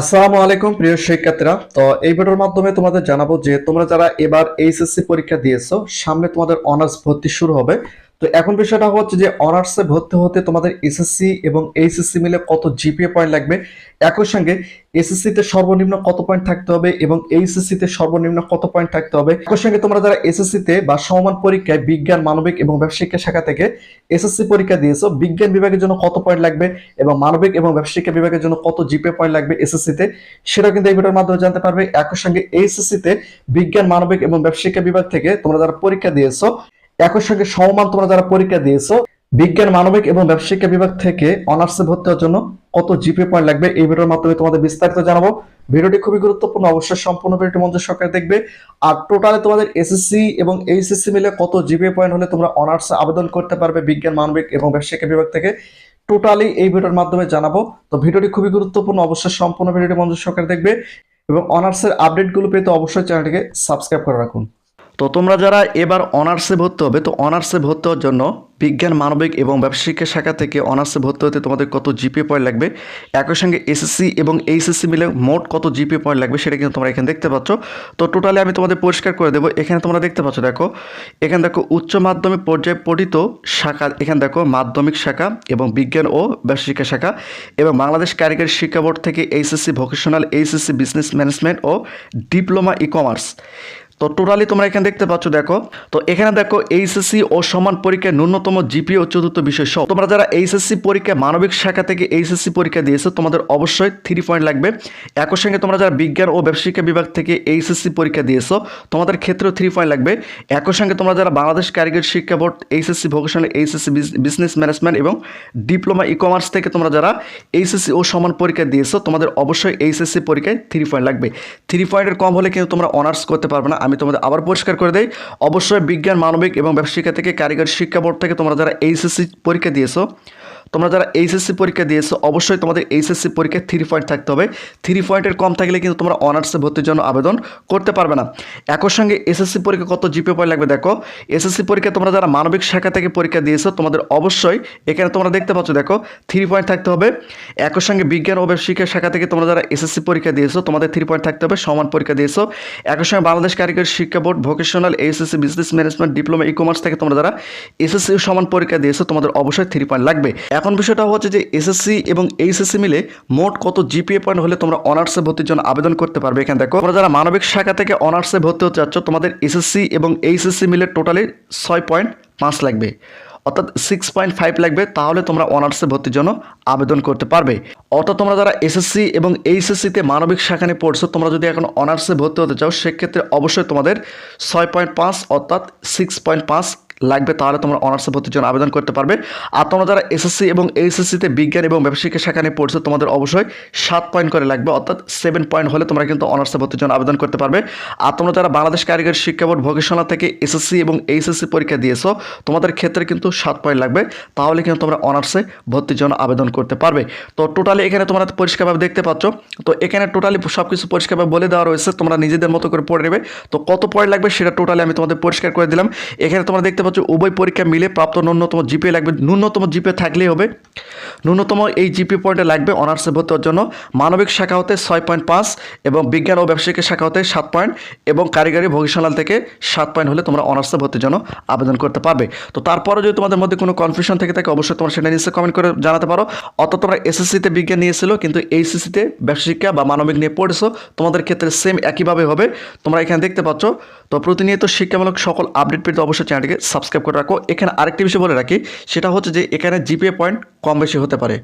আসসালামু আলাইকুম, প্রিয় শিক্ষার্থীরা। তো এই ভিডিওর মাধ্যমে তোমাদের জানাব যে তোমরা যারা এবার এইচএসসি পরীক্ষা দিয়েছ, সামনে তোমাদের অনার্স ভর্তি শুরু হবে। তো এখন বিষয়টা হচ্ছে যে অনার্সে ভর্তি হতে তোমাদের এসএসসি এবং এইচএসসি মিলে কত জিপিএ পয়েন্ট লাগবে? একই সঙ্গে এসএসসি তে সর্বনিম্ন কত পয়েন্ট থাকতে হবে এবং এইচএসসি তে সর্বনিম্ন কত পয়েন্ট থাকতে হবে? একই সঙ্গে তোমরা যারা এসএসসি তে বা সমমান পরীক্ষায় বিজ্ঞান, মানবিক এবং ব্যবসায়িক শাখা থেকে এসএসসি পরীক্ষা দিয়েছ, বিজ্ঞান বিভাগের জন্য কত পয়েন্ট লাগবে এবং মানবিক এবং ব্যবসায়িক বিভাগের জন্য কত জিপিএ পয়েন্ট লাগবে এসএসসি তে? সেটা কিন্তু এই ভিডিওর মাধ্যমে জানতে পারবে। একই সঙ্গে এইচএসসি তে বিজ্ঞান, মানবিক এবং ব্যবসায়িক বিভাগ থেকে তোমরা যারা পরীক্ষা দিয়েছ একই সঙ্গে সমমান তোমরা যারা পরীক্ষা দিয়েছ, বিজ্ঞান, মানবিক এবং ব্যবসায়িক বিভাগ থেকে অনার্সে ভর্তি হওয়ার জন্য কত জিপি পয়েন্ট লাগবে এই ভিডিওর মাধ্যমে তোমাদের বিস্তারিত জানাব। ভিডিওটি খুবই গুরুত্বপূর্ণ, অবশ্যই সম্পূর্ণ ভিডিওটি মঞ্চ সরকার দেখবে। আর টোটালে তোমাদের এসএসসি এবং এইচএসসি মিলে কত জিপি পয়েন্ট হলে তোমরা অনার্সে আবেদন করতে পারবে বিজ্ঞান, মানবিক এবং ব্যবসায়িক বিভাগ থেকে। টোটালি এই ভিডিওর মাধ্যমে জানাব। তো ভিডিওটি খুবই গুরুত্বপূর্ণ, অবশ্যই সম্পূর্ণ ভিডিওটি মঞ্চ সরকার দেখবে এবং অনার্সের আপডেটগুলো পেতে অবশ্যই চ্যানেলটিকে সাবস্ক্রাইব করে রাখুন। তো তোমরা যারা এবার অনার্সে ভর্তি হবে, তো অনার্সে ভর্তি হওয়ার জন্য বিজ্ঞান, মানবিক এবং ব্যবসায়িক শাখা থেকে অনার্সে ভর্তি হতে তোমাদের কত জিপিএ পয়েন্ট লাগবে? একই সঙ্গে এসএসসি এবং এইচএসসি মিলে মোট কত জিপিএ পয়েন্ট লাগবে সেটা কিন্তু তোমরা এখানে দেখতে পাচ্ছ। তো টোটালি আমি তোমাদের পরিষ্কার করে দেবো। এখানে তোমরা দেখতে পাচ্ছ, দেখো, এখানে দেখো উচ্চ মাধ্যমিক পর্যায়ে পঠিত শাখা, এখানে দেখো মাধ্যমিক শাখা এবং বিজ্ঞান ও ব্যবসায়িক শাখা এবং বাংলাদেশ কারিগরি শিক্ষা বোর্ড থেকে HSC vocational, HSC business management O diploma in commerce তো টোটালি তোমরা এখানে দেখতে পাচ্ছ, দেখো। তো এখানে দেখো এইচএসসি ও সমান পরীক্ষায় ন্যূনতম জিপি ও চতুর্থ বিষয় সহ। তোমরা যারা এইচএসসি পরীক্ষা মানবিক শাখা থেকে এইচএসসি পরীক্ষা দিয়েছ, তোমাদের অবশ্যই থ্রি পয়েন্ট লাগবে। একই সঙ্গে তোমরা যারা বিজ্ঞান ও ব্যবসায়িকা বিভাগ থেকে এইচএসসি পরীক্ষা দিয়েছ, তোমাদের ক্ষেত্রেও থ্রি পয়েন্ট লাগবে। একই সঙ্গে তোমরা যারা বাংলাদেশ কারিগরি শিক্ষা board HSC vocational HSC business management এবং ডিপ্লোমা ই কমার্স থেকে তোমরা যারা এইচএসসি ও সমান পরীক্ষা দিয়েছ, তোমাদের অবশ্যই এইচএসসি পরীক্ষায় থ্রি পয়েন্ট লাগবে। থ্রি পয়েন্টের কম হলে কিন্তু তোমরা অনার্স করতে পারবে না। আমি তোমাদের আবার পরিষ্কার করে দেই। অবশ্যই বিজ্ঞান, মানবিক এবং ব্যবসায়িকা থেকে কারিগরি শিক্ষা বোর্ড থেকে তোমরা যারা এইচএসসি পরীক্ষা দিয়েছ তোমরা যারা এইচএসসি পরীক্ষা দিয়েছ, অবশ্যই তোমাদের এইচএসসি পরীক্ষায় থ্রি পয়েন্ট থাকতে হবে। থ্রি পয়েন্টের কম থাকলে কিন্তু তোমরা অনার্সে ভর্তির জন্য আবেদন করতে পারবে না। একই সঙ্গে এসএসসি পরীক্ষা কত জিপি পয়েন্ট লাগবে দেখো। এসএসসি পরীক্ষা তোমরা যারা মানবিক শাখা থেকে পরীক্ষা দিয়েছ, তোমাদের অবশ্যই এখানে তোমরা দেখতে পাচ্ছ দেখো থ্রি পয়েন্ট থাকতে হবে। একই সঙ্গে বিজ্ঞান ও ব্যবসায়িক শাখা থেকে তোমরা যারা এসএসসি পরীক্ষা দিয়েছ, তোমাদের থ্রি পয়েন্ট থাকতে হবে, সমান পরীক্ষা দিয়েছ। একই সঙ্গে বাংলাদেশ কারিগরি শিক্ষা board vocational HSC business management diploma in commerce থেকে তোমরা যারা এসএসসি সমান পরীক্ষা দিয়েছ, তোমাদের অবশ্যই থ্রি পয়েন্ট লাগবে। এখন বিষয়টা হচ্ছে যে এসএসসি এবং এইচএসসি মিলে মোট কত জিপিএ পয়েন্ট হলে তোমরা অনার্সে ভর্তির জন্য আবেদন করতে পারবে এখানে দেখো। তোমরা যারা মানবিক শাখা থেকে অনার্সে ভর্তি হতে চাচ্ছ, তোমাদের এসএসসি এবং এইচএসসি মিলে টোটালি ছয় পয়েন্ট পাঁচ লাগবে। অর্থাৎ সিক্স পয়েন্ট ফাইভ লাগবে, তাহলে তোমরা অনার্সে ভর্তির জন্য আবেদন করতে পারবে। অর্থাৎ তোমরা যারা এসএসসি এবং এইচএসসিতে মানবিক শাখা নিয়ে পড়ছো, তোমরা যদি এখন অনার্সে ভর্তি হতে চাও, সেক্ষেত্রে অবশ্যই তোমাদের ছয় পয়েন্ট পাঁচ অর্থাৎ সিক্স পয়েন্ট পাঁচ লাগবে তাহলে তোমরা অনার্সে ভর্তির জন্য আবেদন করতে পারবে। আর তোমরা যারা এসএসসি এবং এইচএসসিতে বিজ্ঞান এবং ব্যবসায়িক শাখা নিয়ে পড়ছো, তোমাদের অবশ্যই সাত পয়েন্ট করে লাগবে, অর্থাৎ সেভেন পয়েন্ট হলে তোমরা কিন্তু অনার্সে ভর্তির জন্য আবেদন করতে পারবে। আর তোমরা যারা বাংলাদেশ কারিগরি শিক্ষা বোর্ড ভোকেশনাল থেকে এসএসসি এবং এইচএসসি পরীক্ষা দিয়েছ, তোমাদের ক্ষেত্রে কিন্তু সাত পয়েন্ট লাগবে, তাহলে কিন্তু তোমরা অনার্সে ভর্তির জন্য আবেদন করতে পারবে। তো টোটালি এখানে তোমরা পরিষ্কারভাবে দেখতে পাচ্ছ, তো এখানে টোটালি সব কিছু পরিষ্কারভাবে বলে দেওয়া রয়েছে, তোমরা নিজেদের মতো করে পড়ে নেবে। তো কত পয়েন্ট লাগবে সেটা টোটালি আমি তোমাদের পরিষ্কার করে দিলাম। এখানে তোমরা দেখতে পাচ্ছ, উভয় পরীক্ষা মিলে প্রাপ্ত ন্যূনতম জিপিএ লাগবে। ন্যূনতম জিপিএ থাকলেই হবে। ন্যূনতম এই জিপি পয়েন্টে লাগবে অনার্সে ভর্তি হওয়ার জন্য মানবিক শাখা হতে ছয় পয়েন্ট পাঁচ এবং বিজ্ঞান ও ব্যবসায়িক শাখা হতে সাত পয়েন্ট এবং কারিগরি ভোগিসালাল থেকে সাত পয়েন্ট হলে তোমরা অনার্সে ভর্তির জন্য আবেদন করতে পারবে। তো তারপরে যদি তোমাদের মধ্যে কোনো কনফিউশন থেকে থাকে, অবশ্যই তোমরা সেটা নিশ্চয়ই কমেন্ট করে জানাতে পারো। অত তোমরা এসএসসিতে বিজ্ঞান নিয়েছিল, কিন্তু এইচএসসিতে ব্যবসা শিক্ষা বা মানবিক নিয়ে পড়েছো, তোমাদের ক্ষেত্রে সেম একইভাবে হবে। তোমরা এখানে দেখতে পাচ্ছ, তো প্রতিনিয়ত শিক্ষামূলক সকল আপডেট পেতে অবশ্যই চ্যানেলটিকে সাবস্ক্রাইব করে রাখো। এখানে আরেকটি বিষয় বলে রাখি, সেটা হচ্ছে যে এখানে জিপিএ পয়েন্ট কম বেশি হতে পারে।